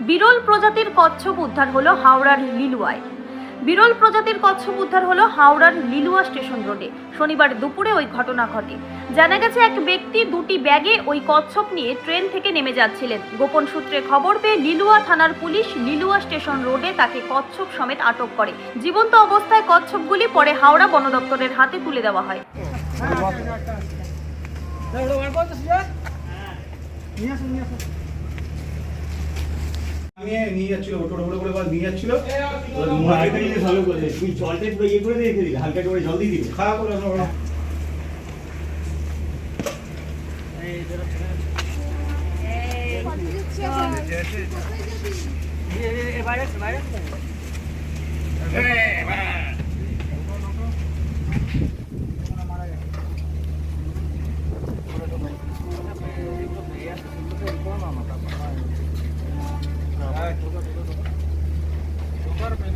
বিরল প্রজাতির কচ্ছপ উদ্ধার হলো হাওড়ার লিলুয়ায়। বিরল প্রজাতির কচ্ছপ উদ্ধার হলো হাওড়ার লিলুয়া স্টেশন রোডে। শনিবার দুপুরে ওই ঘটনা ঘটে। জানা গেছে এক ব্যক্তি দুটি ব্যাগে ওই কচ্ছপ নিয়ে ট্রেন থেকে নেমে যাচ্ছিলেন। গোপন সূত্রে খবর পেয়ে লিলুয়া থানার পুলিশ লিলুয়া স্টেশন রোডে তাকে কচ্ছপ সমেত আটক করে। জীবন্ত অবস্থায় কচ্ছপগুলি পরে হাওড়া বন দপ্তরের হাতে তুলে দেওয়া হয়। নিয়ে নিয়ে যাচ্ছিল ওটো ওটো করে করে নিয়ে যাচ্ছিল তুই জলটা একটু ইয়ে করে রেখে দিবি হালকা করে জল দিয়ে দিবি খাওয়া করে আমরা Tocarme